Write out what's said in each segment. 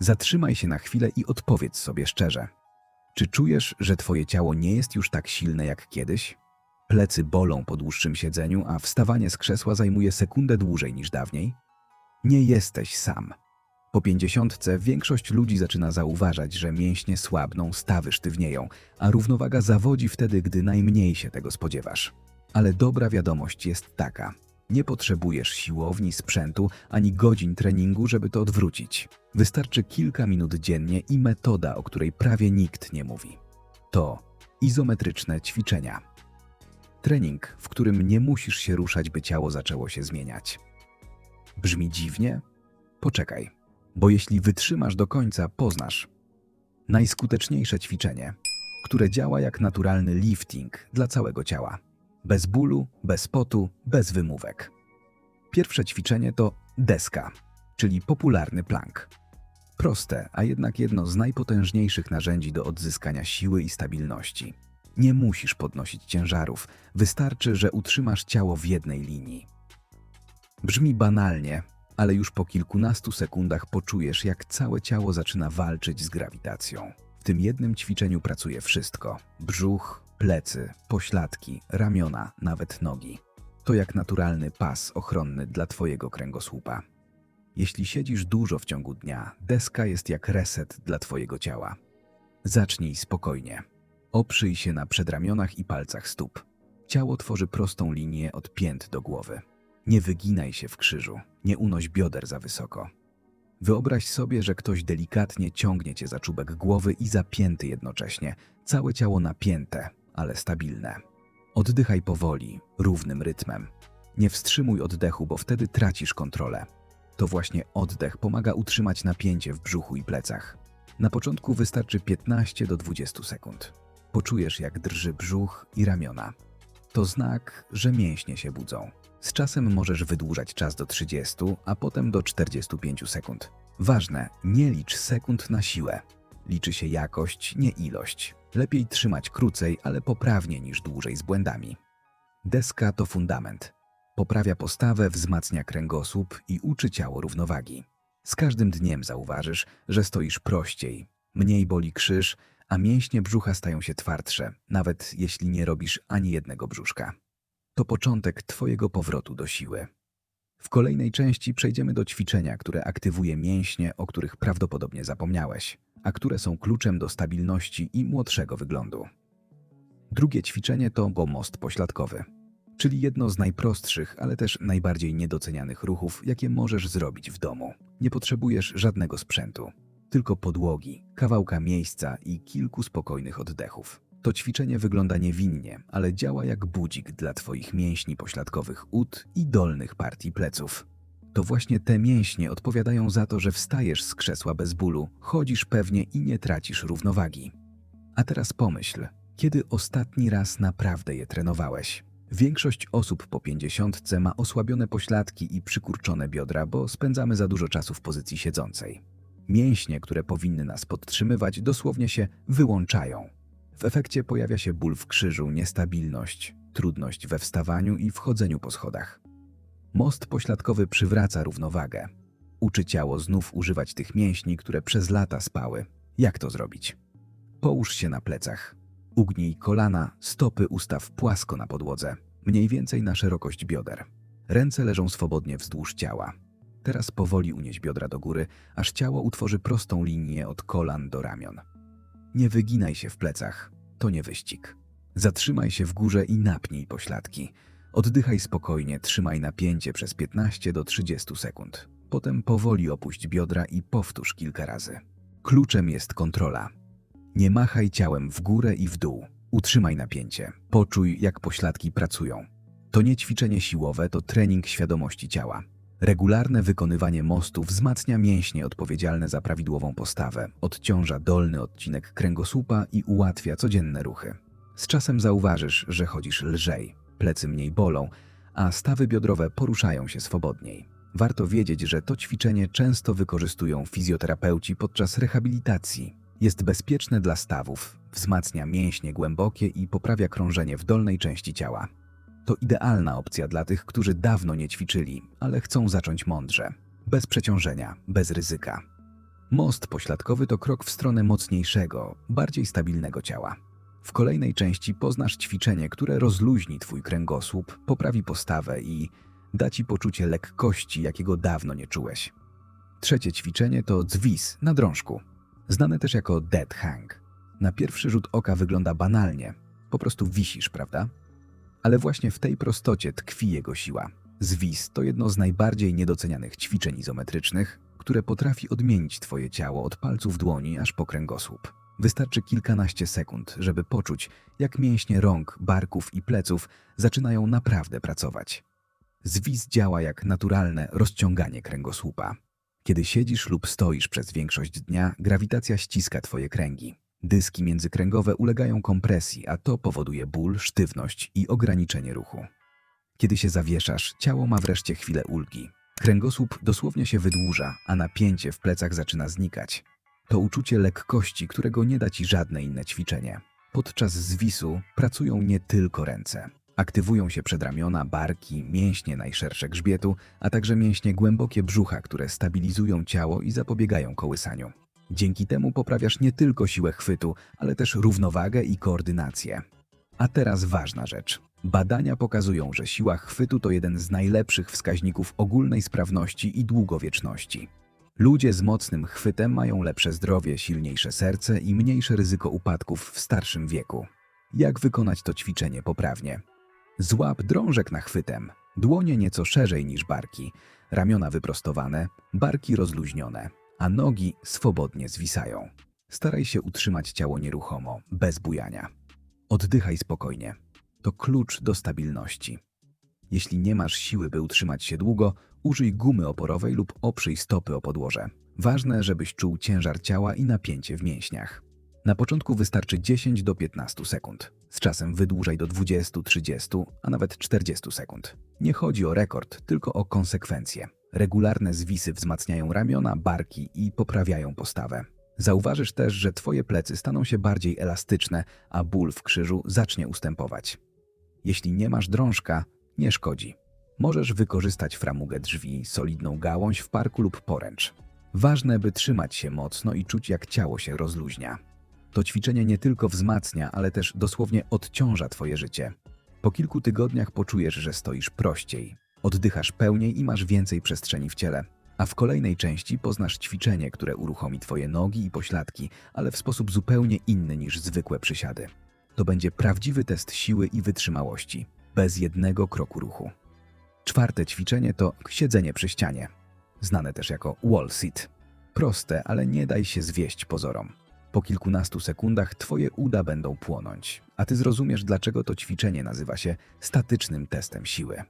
Zatrzymaj się na chwilę i odpowiedz sobie szczerze. Czy czujesz, że twoje ciało nie jest już tak silne jak kiedyś? Plecy bolą po dłuższym siedzeniu, a wstawanie z krzesła zajmuje sekundę dłużej niż dawniej? Nie jesteś sam. Po pięćdziesiątce większość ludzi zaczyna zauważać, że mięśnie słabną, stawy sztywnieją, a równowaga zawodzi wtedy, gdy najmniej się tego spodziewasz. Ale dobra wiadomość jest taka. Nie potrzebujesz siłowni, sprzętu ani godzin treningu, żeby to odwrócić. Wystarczy kilka minut dziennie i metoda, o której prawie nikt nie mówi. To izometryczne ćwiczenia. Trening, w którym nie musisz się ruszać, by ciało zaczęło się zmieniać. Brzmi dziwnie? Poczekaj, bo jeśli wytrzymasz do końca, poznasz. Najskuteczniejsze ćwiczenie, które działa jak naturalny lifting dla całego ciała. Bez bólu, bez potu, bez wymówek. Pierwsze ćwiczenie to deska, czyli popularny plank. Proste, a jednak jedno z najpotężniejszych narzędzi do odzyskania siły i stabilności. Nie musisz podnosić ciężarów, wystarczy, że utrzymasz ciało w jednej linii. Brzmi banalnie, ale już po kilkunastu sekundach poczujesz, jak całe ciało zaczyna walczyć z grawitacją. W tym jednym ćwiczeniu pracuje wszystko: brzuch, plecy, pośladki, ramiona, nawet nogi. To jak naturalny pas ochronny dla Twojego kręgosłupa. Jeśli siedzisz dużo w ciągu dnia, deska jest jak reset dla Twojego ciała. Zacznij spokojnie. Oprzyj się na przedramionach i palcach stóp. Ciało tworzy prostą linię od pięt do głowy. Nie wyginaj się w krzyżu, nie unoś bioder za wysoko. Wyobraź sobie, że ktoś delikatnie ciągnie cię za czubek głowy i zapięty jednocześnie, całe ciało napięte, ale stabilne. Oddychaj powoli, równym rytmem. Nie wstrzymuj oddechu, bo wtedy tracisz kontrolę. To właśnie oddech pomaga utrzymać napięcie w brzuchu i plecach. Na początku wystarczy 15 do 20 sekund. Poczujesz, jak drży brzuch i ramiona. To znak, że mięśnie się budzą. Z czasem możesz wydłużać czas do 30, a potem do 45 sekund. Ważne, nie licz sekund na siłę. Liczy się jakość, nie ilość. Lepiej trzymać krócej, ale poprawnie niż dłużej z błędami. Deska to fundament. Poprawia postawę, wzmacnia kręgosłup i uczy ciało równowagi. Z każdym dniem zauważysz, że stoisz prościej, mniej boli krzyż, a mięśnie brzucha stają się twardsze, nawet jeśli nie robisz ani jednego brzuszka. To początek Twojego powrotu do siły. W kolejnej części przejdziemy do ćwiczenia, które aktywuje mięśnie, o których prawdopodobnie zapomniałeś, a które są kluczem do stabilności i młodszego wyglądu. Drugie ćwiczenie to pomost pośladkowy, czyli jedno z najprostszych, ale też najbardziej niedocenianych ruchów, jakie możesz zrobić w domu. Nie potrzebujesz żadnego sprzętu, tylko podłogi, kawałka miejsca i kilku spokojnych oddechów. To ćwiczenie wygląda niewinnie, ale działa jak budzik dla Twoich mięśni pośladkowych ud i dolnych partii pleców. To właśnie te mięśnie odpowiadają za to, że wstajesz z krzesła bez bólu, chodzisz pewnie i nie tracisz równowagi. A teraz pomyśl, kiedy ostatni raz naprawdę je trenowałeś? Większość osób po pięćdziesiątce ma osłabione pośladki i przykurczone biodra, bo spędzamy za dużo czasu w pozycji siedzącej. Mięśnie, które powinny nas podtrzymywać, dosłownie się wyłączają. W efekcie pojawia się ból w krzyżu, niestabilność, trudność we wstawaniu i wchodzeniu po schodach. Most pośladkowy przywraca równowagę. Uczy ciało znów używać tych mięśni, które przez lata spały. Jak to zrobić? Połóż się na plecach. Ugnij kolana, stopy ustaw płasko na podłodze, mniej więcej na szerokość bioder. Ręce leżą swobodnie wzdłuż ciała. Teraz powoli unieś biodra do góry, aż ciało utworzy prostą linię od kolan do ramion. Nie wyginaj się w plecach, to nie wyścig. Zatrzymaj się w górze i napnij pośladki. Oddychaj spokojnie, trzymaj napięcie przez 15 do 30 sekund. Potem powoli opuść biodra i powtórz kilka razy. Kluczem jest kontrola. Nie machaj ciałem w górę i w dół. Utrzymaj napięcie. Poczuj, jak pośladki pracują. To nie ćwiczenie siłowe, to trening świadomości ciała. Regularne wykonywanie mostu wzmacnia mięśnie odpowiedzialne za prawidłową postawę, odciąża dolny odcinek kręgosłupa i ułatwia codzienne ruchy. Z czasem zauważysz, że chodzisz lżej, plecy mniej bolą, a stawy biodrowe poruszają się swobodniej. Warto wiedzieć, że to ćwiczenie często wykorzystują fizjoterapeuci podczas rehabilitacji. Jest bezpieczne dla stawów, wzmacnia mięśnie głębokie i poprawia krążenie w dolnej części ciała. To idealna opcja dla tych, którzy dawno nie ćwiczyli, ale chcą zacząć mądrze, bez przeciążenia, bez ryzyka. Most pośladkowy to krok w stronę mocniejszego, bardziej stabilnego ciała. W kolejnej części poznasz ćwiczenie, które rozluźni twój kręgosłup, poprawi postawę i da ci poczucie lekkości, jakiego dawno nie czułeś. Trzecie ćwiczenie to dzwis na drążku, znane też jako dead hang. Na pierwszy rzut oka wygląda banalnie, po prostu wisisz, prawda? Ale właśnie w tej prostocie tkwi jego siła. Zwis to jedno z najbardziej niedocenianych ćwiczeń izometrycznych, które potrafi odmienić twoje ciało od palców dłoni aż po kręgosłup. Wystarczy kilkanaście sekund, żeby poczuć, jak mięśnie rąk, barków i pleców zaczynają naprawdę pracować. Zwis działa jak naturalne rozciąganie kręgosłupa. Kiedy siedzisz lub stoisz przez większość dnia, grawitacja ściska twoje kręgi. Dyski międzykręgowe ulegają kompresji, a to powoduje ból, sztywność i ograniczenie ruchu. Kiedy się zawieszasz, ciało ma wreszcie chwilę ulgi. Kręgosłup dosłownie się wydłuża, a napięcie w plecach zaczyna znikać. To uczucie lekkości, którego nie da ci żadne inne ćwiczenie. Podczas zwisu pracują nie tylko ręce. Aktywują się przedramiona, barki, mięśnie najszersze grzbietu, a także mięśnie głębokie brzucha, które stabilizują ciało i zapobiegają kołysaniu. Dzięki temu poprawiasz nie tylko siłę chwytu, ale też równowagę i koordynację. A teraz ważna rzecz. Badania pokazują, że siła chwytu to jeden z najlepszych wskaźników ogólnej sprawności i długowieczności. Ludzie z mocnym chwytem mają lepsze zdrowie, silniejsze serce i mniejsze ryzyko upadków w starszym wieku. Jak wykonać to ćwiczenie poprawnie? Złap drążek na chwytem, dłonie nieco szerzej niż barki, ramiona wyprostowane, barki rozluźnione, a nogi swobodnie zwisają. Staraj się utrzymać ciało nieruchomo, bez bujania. Oddychaj spokojnie. To klucz do stabilności. Jeśli nie masz siły, by utrzymać się długo, użyj gumy oporowej lub oprzyj stopy o podłoże. Ważne, żebyś czuł ciężar ciała i napięcie w mięśniach. Na początku wystarczy 10 do 15 sekund. Z czasem wydłużaj do 20, 30, a nawet 40 sekund. Nie chodzi o rekord, tylko o konsekwencje. Regularne zwisy wzmacniają ramiona, barki i poprawiają postawę. Zauważysz też, że twoje plecy staną się bardziej elastyczne, a ból w krzyżu zacznie ustępować. Jeśli nie masz drążka, nie szkodzi. Możesz wykorzystać framugę drzwi, solidną gałąź w parku lub poręcz. Ważne, by trzymać się mocno i czuć, jak ciało się rozluźnia. To ćwiczenie nie tylko wzmacnia, ale też dosłownie odciąża Twoje życie. Po kilku tygodniach poczujesz, że stoisz prościej, oddychasz pełniej i masz więcej przestrzeni w ciele. A w kolejnej części poznasz ćwiczenie, które uruchomi Twoje nogi i pośladki, ale w sposób zupełnie inny niż zwykłe przysiady. To będzie prawdziwy test siły i wytrzymałości, bez jednego kroku ruchu. Czwarte ćwiczenie to siedzenie przy ścianie, znane też jako wall sit. Proste, ale nie daj się zwieść pozorom. Po kilkunastu sekundach twoje uda będą płonąć, a ty zrozumiesz, dlaczego to ćwiczenie nazywa się statycznym testem siły.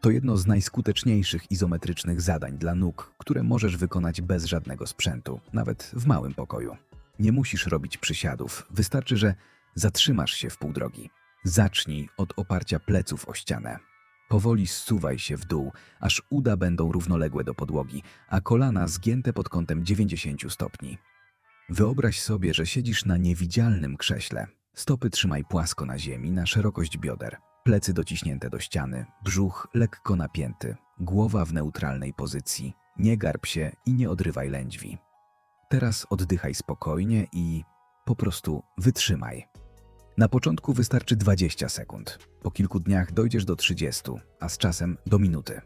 To jedno z najskuteczniejszych izometrycznych zadań dla nóg, które możesz wykonać bez żadnego sprzętu, nawet w małym pokoju. Nie musisz robić przysiadów, wystarczy, że zatrzymasz się w pół drogi. Zacznij od oparcia pleców o ścianę. Powoli zsuwaj się w dół, aż uda będą równoległe do podłogi, a kolana zgięte pod kątem 90 stopni. Wyobraź sobie, że siedzisz na niewidzialnym krześle. Stopy trzymaj płasko na ziemi, na szerokość bioder. Plecy dociśnięte do ściany, brzuch lekko napięty, głowa w neutralnej pozycji. Nie garb się i nie odrywaj lędźwi. Teraz oddychaj spokojnie i po prostu wytrzymaj. Na początku wystarczy 20 sekund. Po kilku dniach dojdziesz do 30, a z czasem do minuty.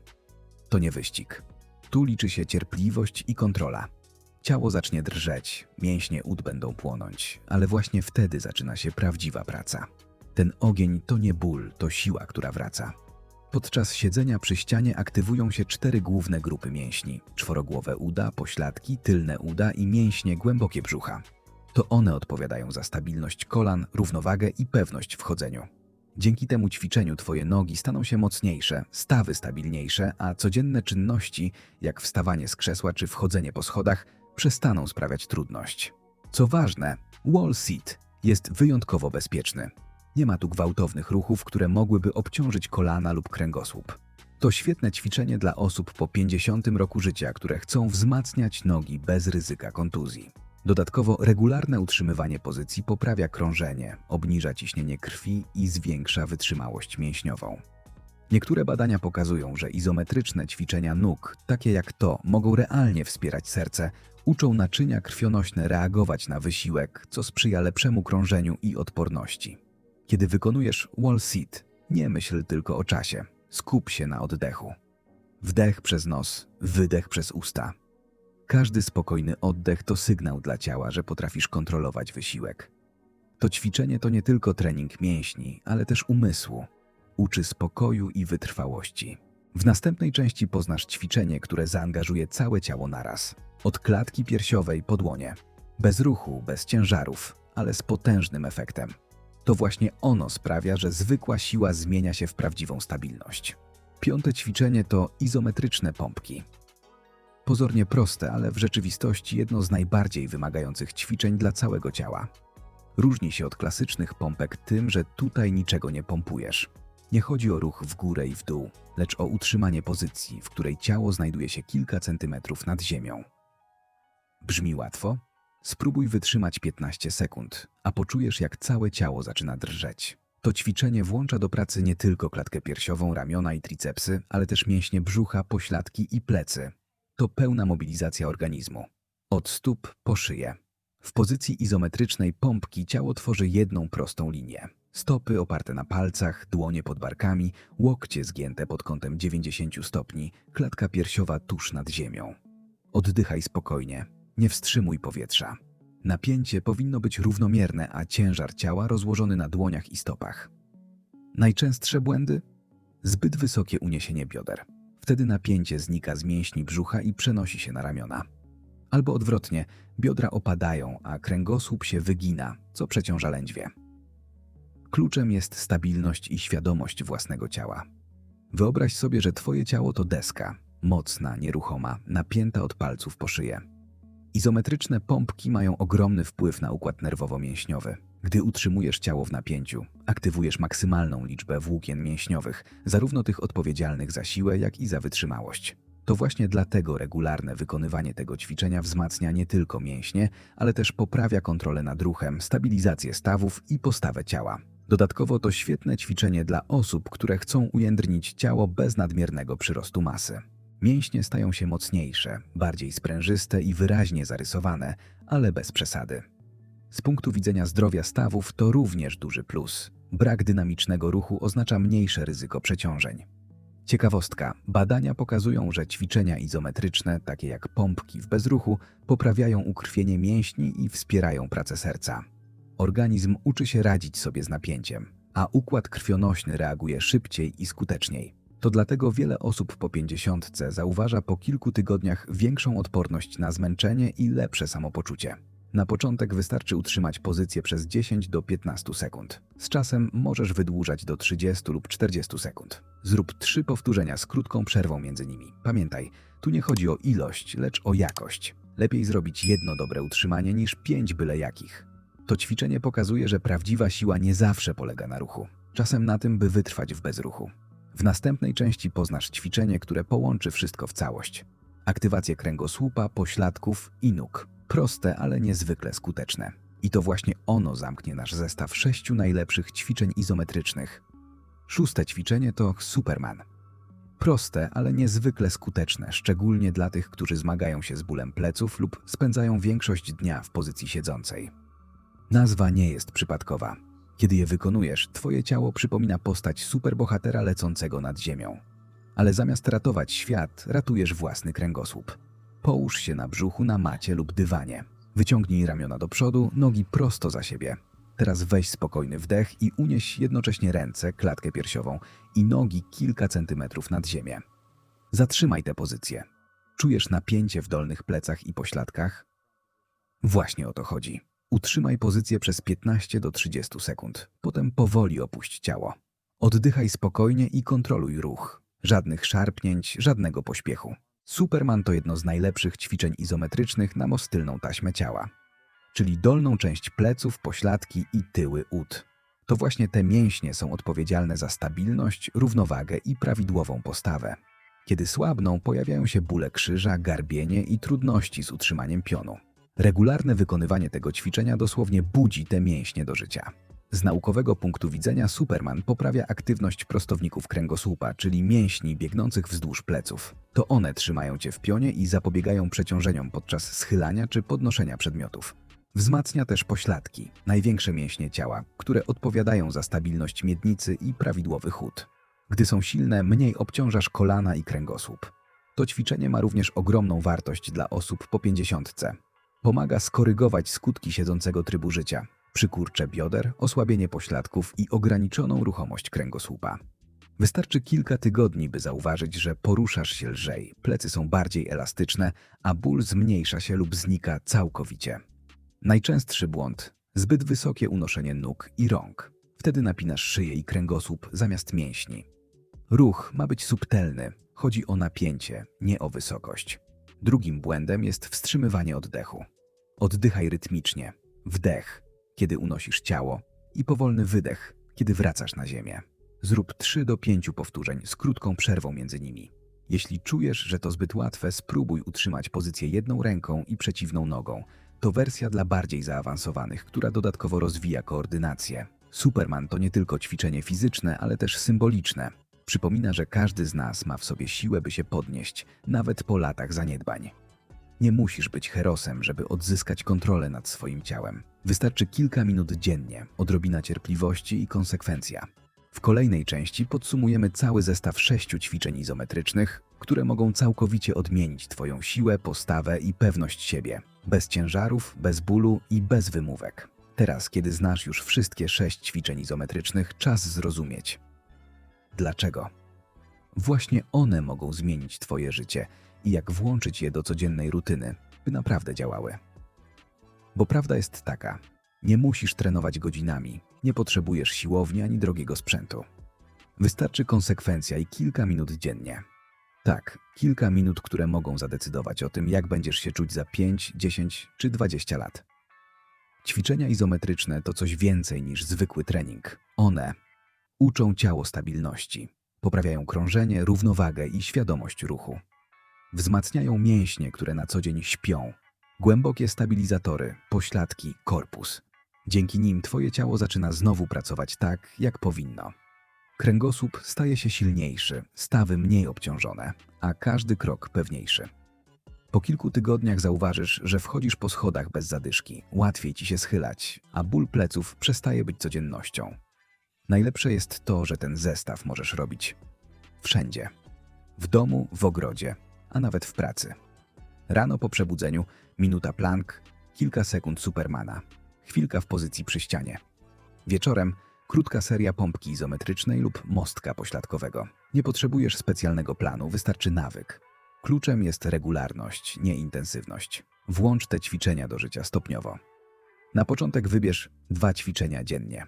To nie wyścig. Tu liczy się cierpliwość i kontrola. Ciało zacznie drżeć, mięśnie ud będą płonąć, ale właśnie wtedy zaczyna się prawdziwa praca. Ten ogień to nie ból, to siła, która wraca. Podczas siedzenia przy ścianie aktywują się cztery główne grupy mięśni: czworogłowe uda, pośladki, tylne uda i mięśnie głębokie brzucha. To one odpowiadają za stabilność kolan, równowagę i pewność w chodzeniu. Dzięki temu ćwiczeniu twoje nogi staną się mocniejsze, stawy stabilniejsze, a codzienne czynności, jak wstawanie z krzesła czy wchodzenie po schodach, przestaną sprawiać trudność. Co ważne, wall sit jest wyjątkowo bezpieczny. Nie ma tu gwałtownych ruchów, które mogłyby obciążyć kolana lub kręgosłup. To świetne ćwiczenie dla osób po 50 roku życia, które chcą wzmacniać nogi bez ryzyka kontuzji. Dodatkowo regularne utrzymywanie pozycji poprawia krążenie, obniża ciśnienie krwi i zwiększa wytrzymałość mięśniową. Niektóre badania pokazują, że izometryczne ćwiczenia nóg, takie jak to, mogą realnie wspierać serce, Uczą naczynia krwionośne reagować na wysiłek, co sprzyja lepszemu krążeniu i odporności. Kiedy wykonujesz wall sit, nie myśl tylko o czasie. Skup się na oddechu. Wdech przez nos, wydech przez usta. Każdy spokojny oddech to sygnał dla ciała, że potrafisz kontrolować wysiłek. To ćwiczenie to nie tylko trening mięśni, ale też umysłu. Uczy spokoju i wytrwałości. W następnej części poznasz ćwiczenie, które zaangażuje całe ciało naraz. Od klatki piersiowej po dłonie. Bez ruchu, bez ciężarów, ale z potężnym efektem. To właśnie ono sprawia, że zwykła siła zmienia się w prawdziwą stabilność. Piąte ćwiczenie to izometryczne pompki. Pozornie proste, ale w rzeczywistości jedno z najbardziej wymagających ćwiczeń dla całego ciała. Różni się od klasycznych pompek tym, że tutaj niczego nie pompujesz. Nie chodzi o ruch w górę i w dół, lecz o utrzymanie pozycji, w której ciało znajduje się kilka centymetrów nad ziemią. Brzmi łatwo? Spróbuj wytrzymać 15 sekund, a poczujesz, jak całe ciało zaczyna drżeć. To ćwiczenie włącza do pracy nie tylko klatkę piersiową, ramiona i tricepsy, ale też mięśnie brzucha, pośladki i plecy. To pełna mobilizacja organizmu. Od stóp po szyję. W pozycji izometrycznej pompki ciało tworzy jedną prostą linię. Stopy oparte na palcach, dłonie pod barkami, łokcie zgięte pod kątem 90 stopni, klatka piersiowa tuż nad ziemią. Oddychaj spokojnie, nie wstrzymuj powietrza. Napięcie powinno być równomierne, a ciężar ciała rozłożony na dłoniach i stopach. Najczęstsze błędy? Zbyt wysokie uniesienie bioder. Wtedy napięcie znika z mięśni brzucha i przenosi się na ramiona. Albo odwrotnie, biodra opadają, a kręgosłup się wygina, co przeciąża lędźwie. Kluczem jest stabilność i świadomość własnego ciała. Wyobraź sobie, że twoje ciało to deska, mocna, nieruchoma, napięta od palców po szyję. Izometryczne pompki mają ogromny wpływ na układ nerwowo-mięśniowy. Gdy utrzymujesz ciało w napięciu, aktywujesz maksymalną liczbę włókien mięśniowych, zarówno tych odpowiedzialnych za siłę, jak i za wytrzymałość. To właśnie dlatego regularne wykonywanie tego ćwiczenia wzmacnia nie tylko mięśnie, ale też poprawia kontrolę nad ruchem, stabilizację stawów i postawę ciała. Dodatkowo to świetne ćwiczenie dla osób, które chcą ujędrnić ciało bez nadmiernego przyrostu masy. Mięśnie stają się mocniejsze, bardziej sprężyste i wyraźnie zarysowane, ale bez przesady. Z punktu widzenia zdrowia stawów to również duży plus. Brak dynamicznego ruchu oznacza mniejsze ryzyko przeciążeń. Ciekawostka: badania pokazują, że ćwiczenia izometryczne, takie jak pompki w bezruchu, poprawiają ukrwienie mięśni i wspierają pracę serca. Organizm uczy się radzić sobie z napięciem, a układ krwionośny reaguje szybciej i skuteczniej. To dlatego wiele osób po 50 zauważa po kilku tygodniach większą odporność na zmęczenie i lepsze samopoczucie. Na początek wystarczy utrzymać pozycję przez 10 do 15 sekund. Z czasem możesz wydłużać do 30 lub 40 sekund. Zrób trzy powtórzenia z krótką przerwą między nimi. Pamiętaj, tu nie chodzi o ilość, lecz o jakość. Lepiej zrobić jedno dobre utrzymanie niż pięć byle jakich. To ćwiczenie pokazuje, że prawdziwa siła nie zawsze polega na ruchu. Czasem na tym, by wytrwać w bezruchu. W następnej części poznasz ćwiczenie, które połączy wszystko w całość. Aktywację kręgosłupa, pośladków i nóg. Proste, ale niezwykle skuteczne. I to właśnie ono zamknie nasz zestaw sześciu najlepszych ćwiczeń izometrycznych. Szóste ćwiczenie to Superman. Proste, ale niezwykle skuteczne, szczególnie dla tych, którzy zmagają się z bólem pleców lub spędzają większość dnia w pozycji siedzącej. Nazwa nie jest przypadkowa. Kiedy je wykonujesz, twoje ciało przypomina postać superbohatera lecącego nad ziemią. Ale zamiast ratować świat, ratujesz własny kręgosłup. Połóż się na brzuchu na macie lub dywanie. Wyciągnij ramiona do przodu, nogi prosto za siebie. Teraz weź spokojny wdech i unieś jednocześnie ręce, klatkę piersiową i nogi kilka centymetrów nad ziemię. Zatrzymaj tę pozycję. Czujesz napięcie w dolnych plecach i pośladkach? Właśnie o to chodzi. Utrzymaj pozycję przez 15 do 30 sekund. Potem powoli opuść ciało. Oddychaj spokojnie i kontroluj ruch. Żadnych szarpnięć, żadnego pośpiechu. Superman to jedno z najlepszych ćwiczeń izometrycznych na mostylną taśmę ciała, czyli dolną część pleców, pośladki i tyły ud. To właśnie te mięśnie są odpowiedzialne za stabilność, równowagę i prawidłową postawę. Kiedy słabną, pojawiają się bóle krzyża, garbienie i trudności z utrzymaniem pionu. Regularne wykonywanie tego ćwiczenia dosłownie budzi te mięśnie do życia. Z naukowego punktu widzenia Superman poprawia aktywność prostowników kręgosłupa, czyli mięśni biegnących wzdłuż pleców. To one trzymają cię w pionie i zapobiegają przeciążeniom podczas schylania czy podnoszenia przedmiotów. Wzmacnia też pośladki, największe mięśnie ciała, które odpowiadają za stabilność miednicy i prawidłowy chód. Gdy są silne, mniej obciążasz kolana i kręgosłup. To ćwiczenie ma również ogromną wartość dla osób po pięćdziesiątce. Pomaga skorygować skutki siedzącego trybu życia, przykurcze bioder, osłabienie pośladków i ograniczoną ruchomość kręgosłupa. Wystarczy kilka tygodni, by zauważyć, że poruszasz się lżej, plecy są bardziej elastyczne, a ból zmniejsza się lub znika całkowicie. Najczęstszy błąd zbyt wysokie unoszenie nóg i rąk. Wtedy napinasz szyję i kręgosłup zamiast mięśni. Ruch ma być subtelny, chodzi o napięcie, nie o wysokość. Drugim błędem jest wstrzymywanie oddechu. Oddychaj rytmicznie. Wdech, kiedy unosisz ciało, i powolny wydech, kiedy wracasz na ziemię. Zrób 3 do 5 powtórzeń z krótką przerwą między nimi. Jeśli czujesz, że to zbyt łatwe, spróbuj utrzymać pozycję jedną ręką i przeciwną nogą. To wersja dla bardziej zaawansowanych, która dodatkowo rozwija koordynację. Superman to nie tylko ćwiczenie fizyczne, ale też symboliczne. Przypomina, że każdy z nas ma w sobie siłę, by się podnieść, nawet po latach zaniedbań. Nie musisz być herosem, żeby odzyskać kontrolę nad swoim ciałem. Wystarczy kilka minut dziennie, odrobina cierpliwości i konsekwencja. W kolejnej części podsumujemy cały zestaw sześciu ćwiczeń izometrycznych, które mogą całkowicie odmienić Twoją siłę, postawę i pewność siebie. Bez ciężarów, bez bólu i bez wymówek. Teraz, kiedy znasz już wszystkie sześć ćwiczeń izometrycznych, czas zrozumieć. Dlaczego? Właśnie one mogą zmienić Twoje życie i jak włączyć je do codziennej rutyny, by naprawdę działały. Bo prawda jest taka: nie musisz trenować godzinami, nie potrzebujesz siłowni ani drogiego sprzętu. Wystarczy konsekwencja i kilka minut dziennie. Tak, kilka minut, które mogą zadecydować o tym, jak będziesz się czuć za 5, 10 czy 20 lat. Ćwiczenia izometryczne to coś więcej niż zwykły trening. One uczą ciało stabilności, poprawiają krążenie, równowagę i świadomość ruchu. Wzmacniają mięśnie, które na co dzień śpią, głębokie stabilizatory, pośladki, korpus. Dzięki nim twoje ciało zaczyna znowu pracować tak, jak powinno. Kręgosłup staje się silniejszy, stawy mniej obciążone, a każdy krok pewniejszy. Po kilku tygodniach zauważysz, że wchodzisz po schodach bez zadyszki, łatwiej ci się schylać, a ból pleców przestaje być codziennością. Najlepsze jest to, że ten zestaw możesz robić wszędzie. W domu, w ogrodzie, a nawet w pracy. Rano po przebudzeniu minuta plank, kilka sekund Supermana, chwilka w pozycji przy ścianie. Wieczorem krótka seria pompki izometrycznej lub mostka pośladkowego. Nie potrzebujesz specjalnego planu, wystarczy nawyk. Kluczem jest regularność, nie intensywność. Włącz te ćwiczenia do życia stopniowo. Na początek wybierz dwa ćwiczenia dziennie.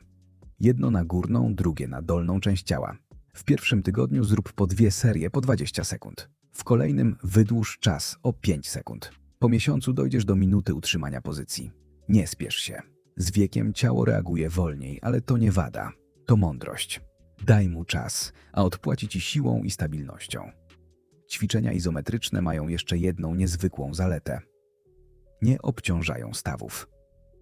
Jedno na górną, drugie na dolną część ciała. W pierwszym tygodniu zrób po dwie serie po 20 sekund. W kolejnym wydłuż czas o 5 sekund. Po miesiącu dojdziesz do minuty utrzymania pozycji. Nie spiesz się. Z wiekiem ciało reaguje wolniej, ale to nie wada. To mądrość. Daj mu czas, a odpłaci ci siłą i stabilnością. Ćwiczenia izometryczne mają jeszcze jedną niezwykłą zaletę. Nie obciążają stawów.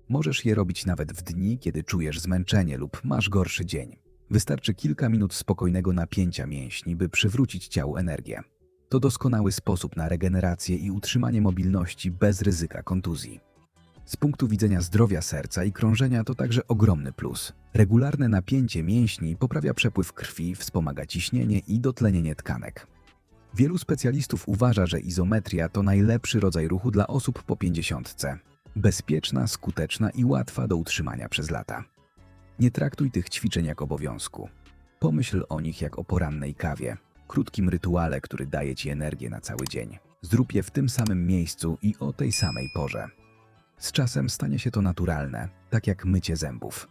Możesz je robić nawet w dni, kiedy czujesz zmęczenie lub masz gorszy dzień. Wystarczy kilka minut spokojnego napięcia mięśni, by przywrócić ciału energię. To doskonały sposób na regenerację i utrzymanie mobilności bez ryzyka kontuzji. Z punktu widzenia zdrowia serca i krążenia to także ogromny plus. Regularne napięcie mięśni poprawia przepływ krwi, wspomaga ciśnienie i dotlenienie tkanek. Wielu specjalistów uważa, że izometria to najlepszy rodzaj ruchu dla osób po 50. Bezpieczna, skuteczna i łatwa do utrzymania przez lata. Nie traktuj tych ćwiczeń jak obowiązku. Pomyśl o nich jak o porannej kawie, krótkim rytuale, który daje ci energię na cały dzień. Zrób je w tym samym miejscu i o tej samej porze. Z czasem stanie się to naturalne, tak jak mycie zębów.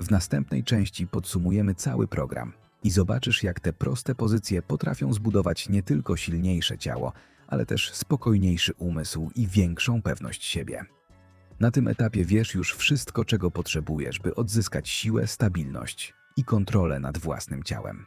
W następnej części podsumujemy cały program i zobaczysz, jak te proste pozycje potrafią zbudować nie tylko silniejsze ciało, ale też spokojniejszy umysł i większą pewność siebie. Na tym etapie wiesz już wszystko, czego potrzebujesz, by odzyskać siłę, stabilność i kontrolę nad własnym ciałem.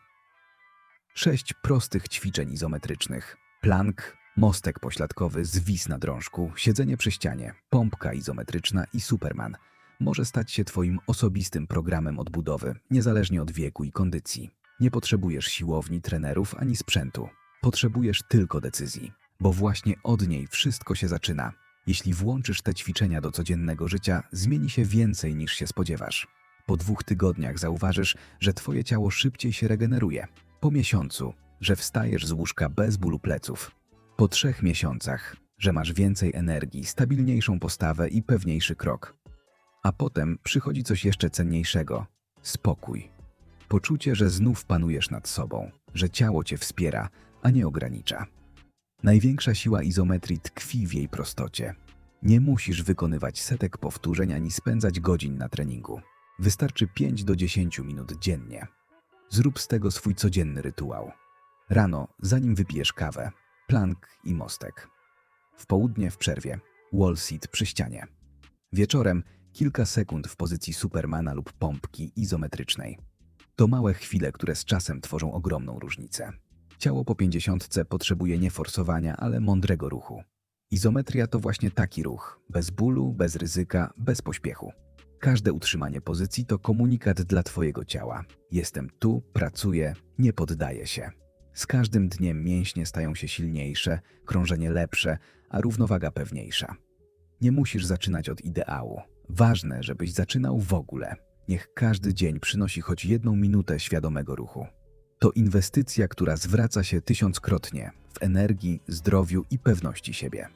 Sześć prostych ćwiczeń izometrycznych: plank, mostek pośladkowy, zwis na drążku, siedzenie przy ścianie, pompka izometryczna i superman może stać się Twoim osobistym programem odbudowy, niezależnie od wieku i kondycji. Nie potrzebujesz siłowni, trenerów ani sprzętu. Potrzebujesz tylko decyzji, bo właśnie od niej wszystko się zaczyna. Jeśli włączysz te ćwiczenia do codziennego życia, zmieni się więcej niż się spodziewasz. Po dwóch tygodniach zauważysz, że Twoje ciało szybciej się regeneruje. Po miesiącu, że wstajesz z łóżka bez bólu pleców. Po trzech miesiącach, że masz więcej energii, stabilniejszą postawę i pewniejszy krok. A potem przychodzi coś jeszcze cenniejszego spokój. Poczucie, że znów panujesz nad sobą, że ciało cię wspiera, a nie ogranicza. Największa siła izometrii tkwi w jej prostocie. Nie musisz wykonywać setek powtórzeń ani spędzać godzin na treningu. Wystarczy 5 do 10 minut dziennie. Zrób z tego swój codzienny rytuał. Rano, zanim wypijesz kawę, plank i mostek. W południe w przerwie, wall sit przy ścianie. Wieczorem kilka sekund w pozycji Supermana lub pompki izometrycznej. To małe chwile, które z czasem tworzą ogromną różnicę. Ciało po pięćdziesiątce potrzebuje nie forsowania, ale mądrego ruchu. Izometria to właśnie taki ruch, bez bólu, bez ryzyka, bez pośpiechu. Każde utrzymanie pozycji to komunikat dla Twojego ciała. Jestem tu, pracuję, nie poddaję się. Z każdym dniem mięśnie stają się silniejsze, krążenie lepsze, a równowaga pewniejsza. Nie musisz zaczynać od ideału. Ważne, żebyś zaczynał w ogóle. Niech każdy dzień przynosi choć jedną minutę świadomego ruchu. To inwestycja, która zwraca się tysiąckrotnie w energii, zdrowiu i pewności siebie.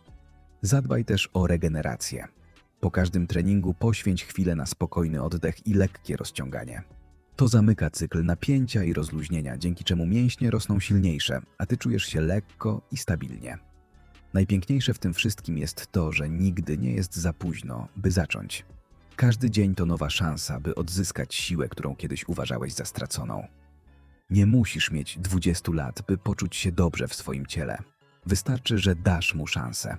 Zadbaj też o regenerację. Po każdym treningu poświęć chwilę na spokojny oddech i lekkie rozciąganie. To zamyka cykl napięcia i rozluźnienia, dzięki czemu mięśnie rosną silniejsze, a ty czujesz się lekko i stabilnie. Najpiękniejsze w tym wszystkim jest to, że nigdy nie jest za późno, by zacząć. Każdy dzień to nowa szansa, by odzyskać siłę, którą kiedyś uważałeś za straconą. Nie musisz mieć 20 lat, by poczuć się dobrze w swoim ciele. Wystarczy, że dasz mu szansę.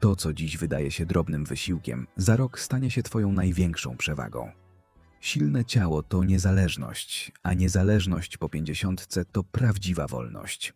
To, co dziś wydaje się drobnym wysiłkiem, za rok stanie się Twoją największą przewagą. Silne ciało to niezależność, a niezależność po pięćdziesiątce to prawdziwa wolność.